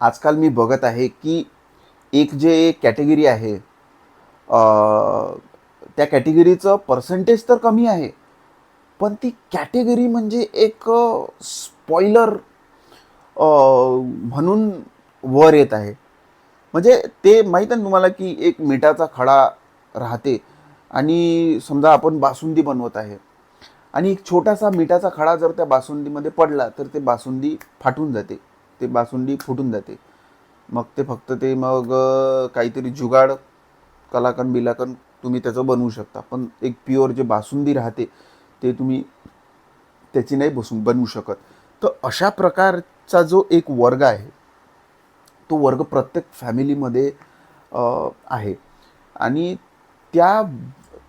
आजकाल मी बघत आहे की एक जे कॅटेगरी आहे त्या कॅटेगरीचं पर्सेंटेज तर कमी आहे पण ती कॅटेगरी म्हणजे एक स्पॉइलर म्हणून वर येत आहे. म्हणजे ते माहीत आहे ना तुम्हाला की एक मिठाचा खडा राहते आणि समजा आपण बासुंदी बनवत आहे आणि एक छोटासा मिठाचा खडा जर त्या बासुंदीमध्ये पडला तर ते बासुंदी फाटून जाते. ते बासुंदी फुटून जाते. मग ते फक्त ते मग काहीतरी जुगाड कलाकन बिलाकन तुम्ही त्याचं बनवू शकता. पण एक प्युअर जे बासुंदी राहते ते तुम्ही त्याची नाही बसून बनवू शकत. तर अशा प्रकारचा जो एक वर्ग आहे तो वर्ग प्रत्येक फॅमिलीमध्ये आहे. आणि त्या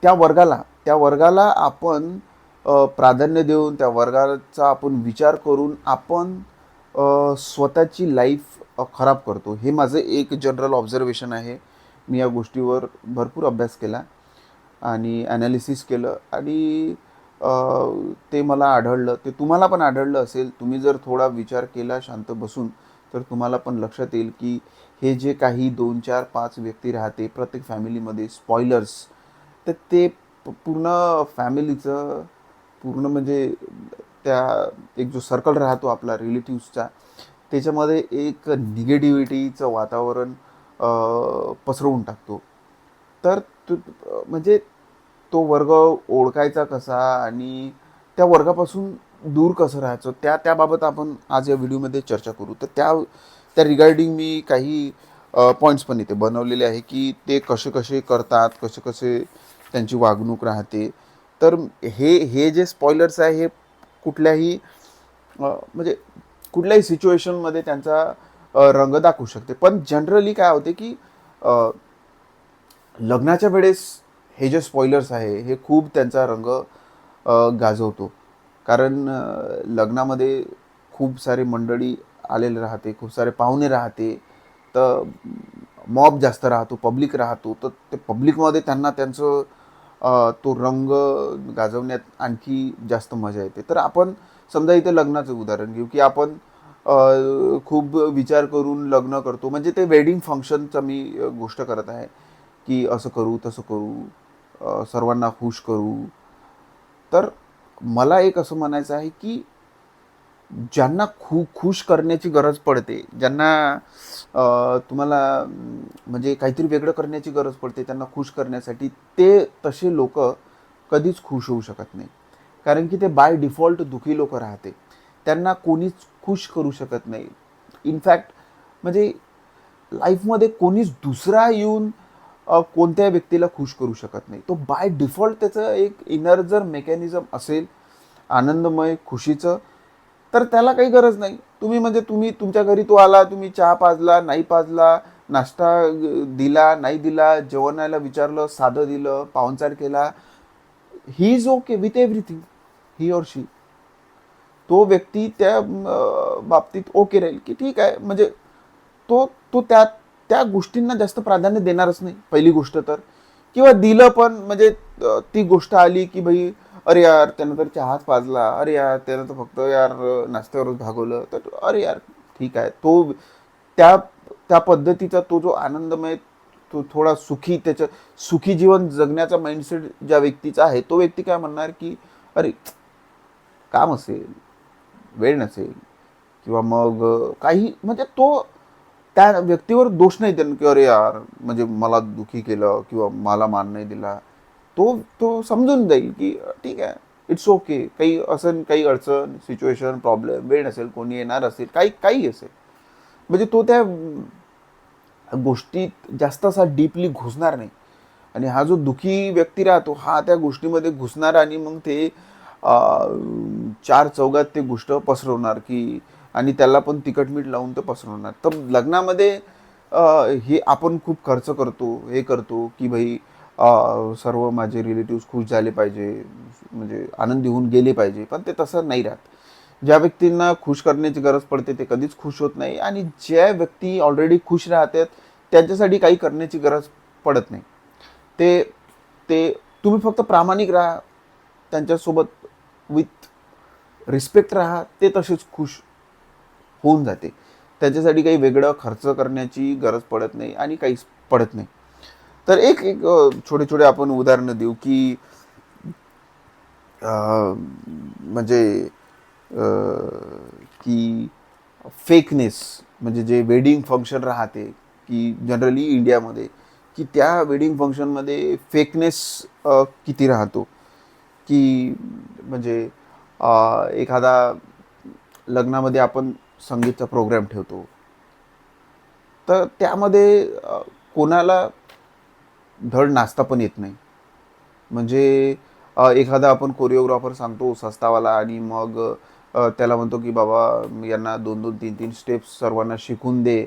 त्या वर्गाला त्या वर्गाला आपण प्राधान्य देऊन त्या वर्गाचा आपण विचार करून आपण स्वतःची लाईफ खराब करतो. हे माझं एक जनरल ऑब्झर्वेशन आहे. मी या गोष्टीवर भरपूर अभ्यास केला आणि ॲनालिसिस केलं आणि ते मला आढळलं. ते तुम्हाला पण आढळलं असेल. तुम्ही जर थोडा विचार केला शांत बसून तर तुम्हाला पण लक्षात येईल की हे जे काही दोन चार पाच व्यक्ती राहते प्रत्येक फॅमिलीमध्ये स्पॉयलर्स तर ते पूर्ण फॅमिलीचं पूर्ण म्हणजे त्या एक जो सर्कल राहतो आपला रिलेटिव्सचा त्याच्यामध्ये एक निगेटिव्हिटीचं वातावरण पसरवून टाकतो. तर तु म्हणजे तो वर्ग ओळखायचा कसा आणि त्या वर्गापासून दूर कसं राहायचं त्या त्याबाबत आपण आज या व्हिडिओमध्ये चर्चा करू. तर त्या त्या रिगार्डिंग मी काही पॉईंट्स पण इथे बनवलेले आहे की ते कसे कसे करतात कसे कसे त्यांची वागणूक राहते. तर हे हे जे स्पॉयलर्स आहे हे कुठल्याही म्हणजे कुठल्याही सिच्युएशनमध्ये त्यांचा रंग दाखवू शकते. पण जनरली काय होते की लग्नाच्या वेळेस हे जे स्पॉयलर्स आहे हे खूप त्यांचा रंग गाजवतो. कारण लग्नामध्ये खूप सारे मंडळी आलेले राहते खूप सारे पाहुणे राहते. तर मॉब जास्त राहतो पब्लिक राहतो. तर ते पब्लिकमध्ये त्यांना त्यांचं तो रंग गाजवण्यात आणखी जास्त मजा येते. तर आपण समजा इथे लग्नाचं उदाहरण घेऊ की आपण खूप विचार करून लग्न करतो. म्हणजे ते वेडिंग फंक्शनचं मी गोष्ट करत आहे की असं करू तसं करू सर्वांना खुश करू. तर मला एक असं म्हणायचं आहे की ज्यांना खू खुश करण्याची गरज पडते ज्यांना तुम्हाला म्हणजे काहीतरी वेगळं करण्याची गरज पडते त्यांना खुश करण्यासाठी ते तसे लोक कधीच खुश होऊ शकत नाही. कारण की ते बाय डिफॉल्ट दुखी लोक राहते. त्यांना कोणीच खुश करू शकत नाही. इनफॅक्ट म्हणजे लाईफमध्ये कोणीच दुसरा येऊन कोणत्या व्यक्तीला खुश करू शकत नाही. तो बाय डिफॉल्ट त्याचं एक इनर जर मेकॅनिझम असेल आनंदमय खुशीचं तर त्याला काही गरज नाही. तुम्ही म्हणजे तुम्ही तुमच्या घरी तो आला तुम्ही चहा पाजला नाही पाजला नाश्ता दिला नाही दिला जेवणाला विचारलं साधं दिलं पाहुणचार केला he is okay with everything he or she तो व्यक्ती त्या बाबतीत ओके राहील की ठीक आहे. म्हणजे तो तो त्या त्या गोष्टींना जास्त प्राधान्य देणारच नाही पहिली गोष्ट तर. किंवा दिलं पण म्हणजे ती गोष्ट आली की भाई अरे यार त्यानं तर चहाच पाजला. अरे यार त्यानं तर फक्त यार नाश्त्यावरच भागवलं. तर अरे यार ठीक आहे. तो त्या त्या पद्धतीचा तो जो आनंदमय तो थोडा सुखी त्याचं सुखी जीवन जगण्याचा माइंडसेट ज्या व्यक्तीचा आहे तो व्यक्ती काय म्हणणार की अरे काम असेल वेळ नसेल किंवा मग काही म्हणजे तो त्या व्यक्तीवर दोष नाही देणं की अरे यार म्हणजे मला दुखी केलं किंवा मला मान नाही दिला. तो तो समजून जाईल की ठीक आहे इट्स ओके काही असं काही अडचण सिच्युएशन प्रॉब्लेम वेळ नसेल कोणी येणार असेल काही काही असेल. म्हणजे तो त्या गोष्टीत जास्त असा डीपली घुसणार नाही. आणि हा जो दुखी व्यक्ती राहतो हा त्या गोष्टीमध्ये घुसणार आणि मग ते चार चौघात ते गोष्ट पसरवणार की आणि त्याला पण तिखट मीठ लावून ते पसरवणार. तर लग्नामध्ये हे आपण खूप खर्च करतो हे करतो की भाई सर्व माझे रिलेटिव्स खुश झाले पाहिजे म्हणजे आनंदी होऊन गेले पाहिजे पण ते तसं नाही राहत. ज्या व्यक्तींना खुश करण्याची गरज पडते ते कधीच खुश होत नाही आणि ज्या व्यक्ती ऑलरेडी खुश राहतात त्यांच्यासाठी काही करण्याची गरज पडत नाही. ते ते तुम्ही फक्त प्रामाणिक राहा त्यांच्यासोबत विथ रिस्पेक्ट राहा ते तसेच खुश होऊन जाते. त्याच्यासाठी काही वेगळं खर्च करण्याची गरज पडत नाही आणि काहीच पडत नाही. तर एक एक छोटे छोटे आपण उदाहरणं देऊ की म्हणजे की फेकनेस म्हणजे जे वेडिंग फंक्शन राहते की जनरली इंडियामध्ये की त्या वेडिंग फंक्शनमध्ये फेकनेस किती राहतो? की म्हणजे एखादा लग्नामध्ये आपण संगीतचा प्रोग्राम ठेवतो. तर त्यामध्ये कोणाला धड नाचता पण येत नाही. म्हणजे एखादा आपण कोरिओग्राफर सांगतो सस्तावाला आणि मग त्याला म्हणतो की बाबा यांना दोन दोन तीन तीन स्टेप्स सर्वांना शिकून दे.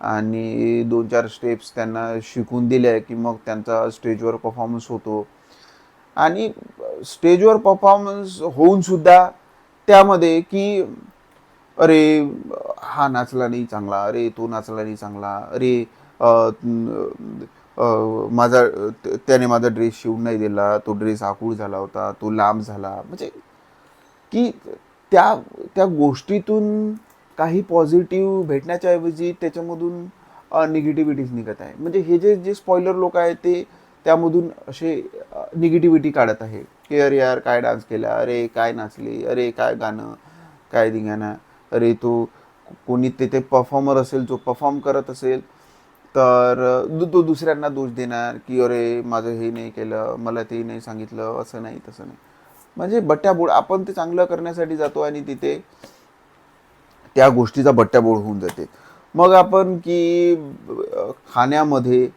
आणि दोन चार स्टेप्स त्यांना शिकून दिल्या की मग त्यांचा स्टेजवर परफॉर्मन्स होतो. आणि स्टेजवर परफॉर्मन्स होऊन सुद्धा त्यामध्ये की अरे हा नाचला नाही चांगला. अरे तो नाचला नाही चांगला. अरे माझा त्याने माझा ड्रेस शिवून नाही दिला. तो ड्रेस आकूळ झाला होता. तो लांब झाला. म्हणजे की त्या त्या गोष्टीतून काही पॉझिटिव्ह भेटण्याच्या ऐवजी त्याच्यामधून निगेटिव्हिटीज निघत आहे. म्हणजे हे जे जे स्पॉइलर लोक आहेत ते त्यामधून असे निगेटिव्हिटी काढत आहे. की अरे यार काय डान्स केला? अरे काय नाचले? अरे काय गाणं? काय धिंगाणा? अरे तो कोणी तिथे परफॉर्मर असेल जो परफॉर्म करत असेल तर दु- तो दुसऱ्यांना दोष देणार की अरे माझं हे नाही केलं मला ते नाही सांगितलं असं नाही तसं नाही. म्हणजे बट्ट्याबोळ आपण ते चांगलं करण्यासाठी जातो आणि तिथे त्या गोष्टीचा बट्ट्याबोळ होऊन जाते. मग आपण की खाण्यामध्ये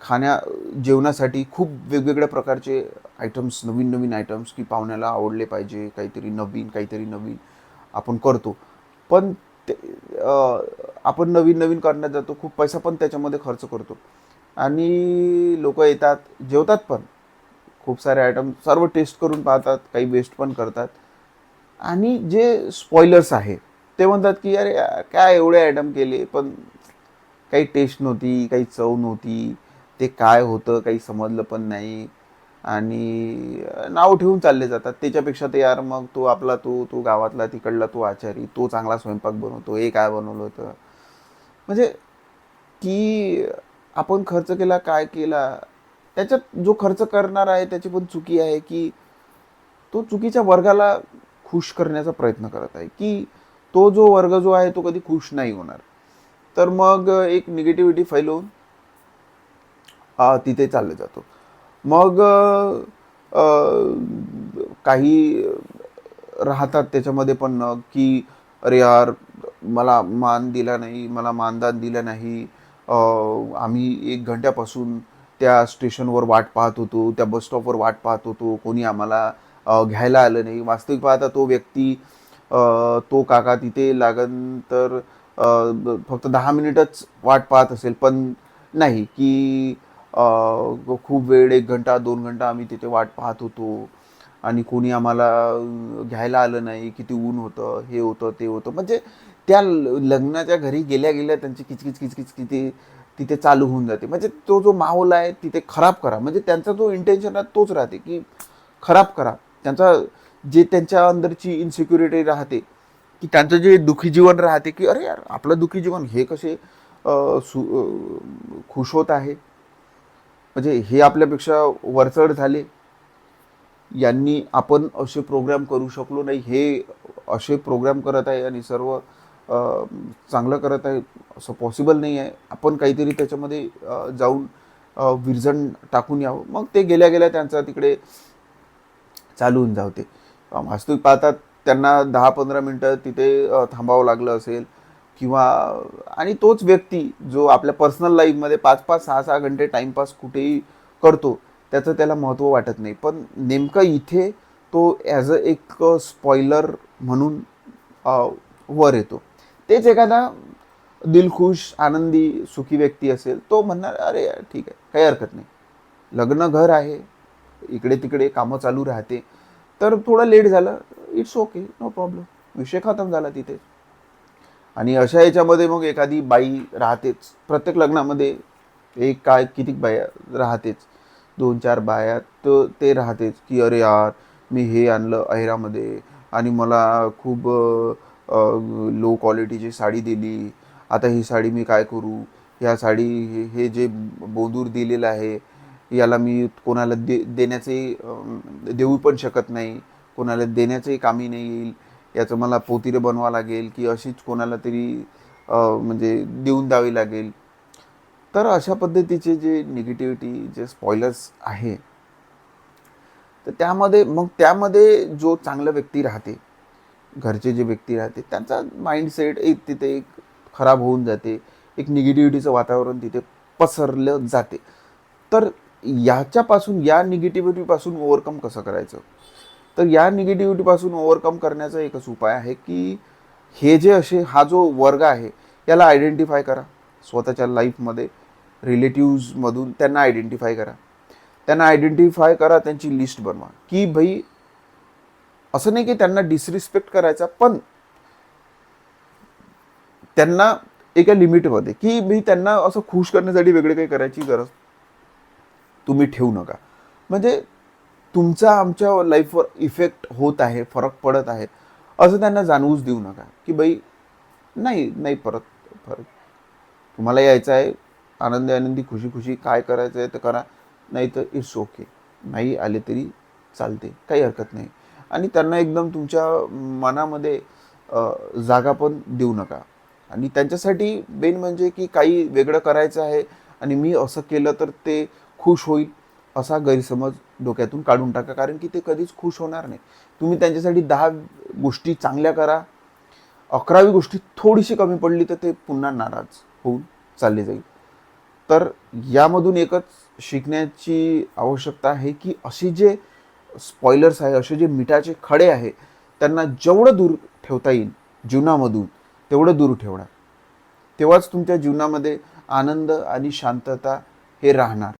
खाण्या जेवणासाठी खूप वेगवेगळ्या प्रकारचे आयटम्स नवीन नवीन आयटम्स की पाहुण्याला आवडले पाहिजे काहीतरी नवीन काहीतरी नवीन आपण करतो. पण ते आपण नवीन नवीन करण्यात जातो खूप पैसा पण त्याच्यामध्ये खर्च करतो. आणि लोक येतात जेवतात पण. खूप सारे आयटम सर्व टेस्ट करून पाहतात काही वेस्ट पण करतात. आणि जे स्पॉयलर्स आहे ते म्हणतात की अरे काय एवढे आयटम केले? पण काही टेस्ट नव्हती काही चव नव्हती. ते काय होतं काही समजलं पण नाही. आणि नाव ठेवून चालले जातात. त्याच्यापेक्षा ते यार मग तो आपला तो तो गावातला तिकडला तो आचारी तो चांगला स्वयंपाक बनवतो हे काय बनवलं होतं? म्हणजे की आपण खर्च केला काय केला त्याच्यात जो खर्च करणार आहे त्याची पण चुकी आहे की तो चुकीच्या वर्गाला खुश करण्याचा प्रयत्न करत आहे. की तो जो वर्ग जो आहे तो कधी खुश नाही होणार. तर मग एक निगेटिव्हिटी फैलवून तिथे चालला जातो. मग काही राहतात त्याच्यामध्ये पण की अरे यार मला मान दिला नाही मला मानदान दिलं नाही. आम्ही एक घंट्यापासून त्या स्टेशनवर वाट पाहत होतो त्या बस स्टॉपवर वाट पाहत होतो. कोणी आम्हाला घ्यायला आलं नाही. वास्तविक पाहता तो व्यक्ती तो काका तिथे लागन तर फक्त दहा मिनिटच वाट पाहत असेल. पण नाही की खूप वेळ एक घंटा दोन घंटा आम्ही तिथे वाट पाहत होतो. आणि कोणी आम्हाला घ्यायला आलं नाही. किती ऊन होतं हे होतं ते होतं. म्हणजे त्या ल- लग्नाच्या घरी गेल्या गेल्या त्यांची किचकिच किचकिच किती तिथे चालू होऊन जाते. म्हणजे तो जो माहोल आहे तिथे खराब करा. म्हणजे त्यांचा जो इंटेन्शन आहे तोच राहते की खराब करा. त्यांचा जे त्यांच्या अंदरची इन्सिक्युरिटी राहते की त्यांचं जे दुःखी जीवन राहते की अरे यार आपलं दुःखी जीवन हे कसे सु खुश होत आहे? म्हणजे हे आपल्यापेक्षा वरचढ झाले. यांनी आपण असे प्रोग्राम करू शकलो नाही. हे असे प्रोग्राम करत आहे आणि सर्व चांगलं करत आहे असं पॉसिबल नाही आहे. आपण काहीतरी त्याच्यामध्ये जाऊन विरजण टाकून यावं. मग ते गेल्या गेल्या त्यांचा तिकडे चालू होऊन जावते वास्तविक पाहतात त्यांना दहा पंधरा मिनटं तिथे थांबावं लागलं असेल किंवा आणि तोच व्यक्ती जो आपल्या पर्सनल लाईफमध्ये पाच पाच सहा सहा घंटे टाईमपास कुठेही करतो त्याचं त्याला महत्त्व वाटत नाही. पण नेमकं इथे तो ॲज अ एक स्पॉइलर म्हणून वर येतो. तेच एखादा दिलखुश आनंदी सुखी व्यक्ती असेल तो म्हणणार अरे यार ठीक आहे काही हरकत नाही. लग्न घर आहे इकडे तिकडे कामं चालू राहते. तर थोडं लेट झालं इट्स ओके नो प्रॉब्लेम विषय खतम झाला तिथे. आणि अशा याच्यामध्ये मग एखादी बाई राहतेच. प्रत्येक लग्नामध्ये एक काय किती बाया राहतेच. दोन चार बाया तर ते राहतेच की अरे यार मी हे आणलं अहिरामध्ये आणि मला खूप लो क्वालिटीची साडी दिली आता ही साडी मी काय करू? ह्या साडी हे हे जे बोंदूर दिलेलं आहे याला मी कोणाला दे देण्याचे देऊ पण शकत नाही. कोणाला देण्याचंही कामी नाही येईल. याचं मला पोतिरे बनवावं लागेल की अशीच कोणाला तरी म्हणजे देऊन द्यावी लागेल. तर अशा पद्धतीचे जे निगेटिव्हिटी जे स्पॉयलर्स आहे तर त्यामध्ये मग त्यामध्ये जो चांगला व्यक्ती राहते घरचे जे व्यक्ती राहते त्यांचा माइंडसेट एक तिथे एक खराब होऊन जाते. एक निगेटिव्हिटीचं वातावरण तिथे पसरलं जाते. तर याच्यापासून या निगेटिव्हिटीपासून ओव्हरकम कसं करायचं? तर या निगेटिव्हिटीपासून ओव्हरकम करण्याचा एकच उपाय आहे की हे जे असे हा जो वर्ग आहे याला आयडेंटिफाय करा. स्वतःच्या लाईफमध्ये रिलेटिव्हजमधून त्यांना आयडेंटिफाय करा. त्यांना आयडेंटिफाय करा त्यांची लिस्ट बनवा. की भाई असं नाही की त्यांना डिसरिस्पेक्ट करायचा पण त्यांना एका लिमिटमध्ये की मी त्यांना असं खुश करण्यासाठी वेगळे काही करायची गरज तुम्ही ठेवू नका. म्हणजे तुमचा आमच्या लाईफवर इफेक्ट होत आहे फरक पडत आहे असं त्यांना जाणवूच देऊ नका की बाई नाही नाही परत फरक तुम्हाला यायचं आहे आनंदी आनंदी खुशी खुशी काय करायचं आहे तर करा नाही तर इट्स ओके नाही आले तरी चालते काही हरकत नाही. आणि त्यांना एकदम तुमच्या मनामध्ये जागा पण देऊ नका. आणि त्यांच्यासाठी मेन म्हणजे की काही वेगळं करायचं आहे आणि मी असं केलं तर ते खुश होईल असा गैरसमज डोक्यातून काढून टाका. कारण की ते कधीच खुश होणार नाही. तुम्ही त्यांच्यासाठी दहा गोष्टी चांगल्या करा. अकरावी गोष्टी थोडीशी कमी पडली तर ते पुन्हा नाराज होऊन चालले जाईल. तर यामधून एकच शिकण्याची आवश्यकता आहे की अशी जे स्पॉयलर्स आहे असे जे मिठाचे खडे आहे त्यांना जेवढं दूर ठेवता येईल जीवनामधून तेवढं दूर ठेवणार. तेव्हाच तुमच्या जीवनामध्ये आनंद आणि शांतता हे राहणार.